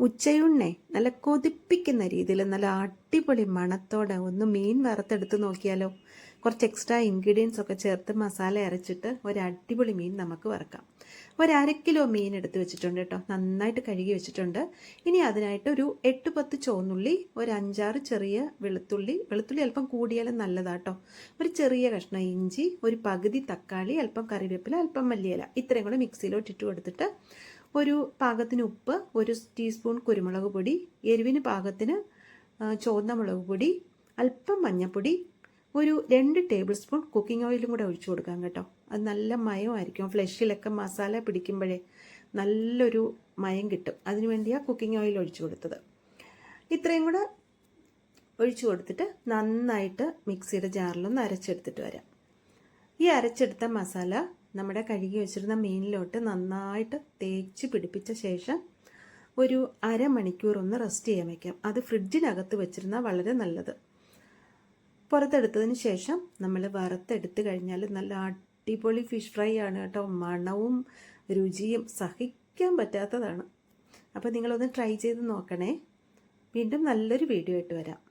ഉച്ചയുണ്ണെ നല്ല കൊതിപ്പിക്കുന്ന രീതിയിൽ നല്ല അടിപൊളി മണത്തോടെ ഒന്ന് മീൻ വറുത്തെടുത്ത് നോക്കിയാലോ? കുറച്ച് എക്സ്ട്രാ ഇൻഗ്രീഡിയൻസ് ഒക്കെ ചേർത്ത് മസാല അരച്ചിട്ട് ഒരു അടിപൊളി മീൻ നമുക്ക് വറുക്കാം. ഒരു അര കിലോ മീൻ എടുത്ത് വെച്ചിട്ടുണ്ട് കേട്ടോ. നന്നായിട്ട് കഴുകി വെച്ചിട്ടുണ്ട്. ഇനി അതിനായിട്ട് ഒരു എട്ട് പത്ത് ചുവന്നുള്ളി ഒരു അഞ്ചാറ് ചെറിയ വെളുത്തുള്ളി. വെളുത്തുള്ളി അല്പം കൂടിയാലും നല്ലതാട്ടോ ഒരു ചെറിയ കഷ്ണം ഇഞ്ചി ഒരു പകുതി തക്കാളി അല്പം കറിവേപ്പില അല്പം മല്ലിയില. ഇത്രയും കൂടെ മിക്സിയിലോട്ട് ഇട്ട് കൊടുത്തിട്ട് ഒരു പാകത്തിന് ഉപ്പ് ഒരു ടീസ്പൂൺ കുരുമുളക് പൊടി എരിവിന് പാകത്തിന് ചുവന്ന മുളക് പൊടി അല്പം മഞ്ഞൾപ്പൊടി ഒരു രണ്ട് ടേബിൾ സ്പൂൺ കുക്കിംഗ് ഓയിലും കൂടെ ഒഴിച്ചു കൊടുക്കാം കേട്ടോ. അത് നല്ല മയമായിരിക്കും. ഫ്ലഷിലൊക്കെ മസാല പിടിക്കുമ്പോഴേ നല്ലൊരു മയം കിട്ടും. അതിനു വേണ്ടിയാണ് കുക്കിംഗ് ഓയിൽ ഒഴിച്ചു കൊടുത്തത്. ഇത്രയും കൂടെ ഒഴിച്ചു കൊടുത്തിട്ട് നന്നായിട്ട് മിക്സിയുടെ ജാറിലൊന്ന് അരച്ചെടുത്തിട്ട് വരാം. ഈ അരച്ചെടുത്ത മസാല നമ്മുടെ കഴുകി വെച്ചിരുന്ന മീനിലോട്ട് നന്നായിട്ട് തേച്ച് പിടിപ്പിച്ച ശേഷം ഒരു അരമണിക്കൂർ ഒന്ന് റെസ്റ്റ് ചെയ്യാൻ വയ്ക്കാം അത് ഫ്രിഡ്ജിനകത്ത് വെച്ചിരുന്നാൽ വളരെ നല്ലത്. പുറത്തെടുത്തതിന് ശേഷം നമ്മൾ വറുത്തെടുത്ത് കഴിഞ്ഞാൽ നല്ല അടിപൊളി ഫിഷ് ഫ്രൈ ആണ് കേട്ടോ. മണവും രുചിയും സഹിക്കാൻ പറ്റാത്തതാണ്. അപ്പോൾ നിങ്ങളൊന്ന് ട്രൈ ചെയ്ത് നോക്കണേ. വീണ്ടും നല്ലൊരു വീഡിയോ ആയിട്ട് വരാം.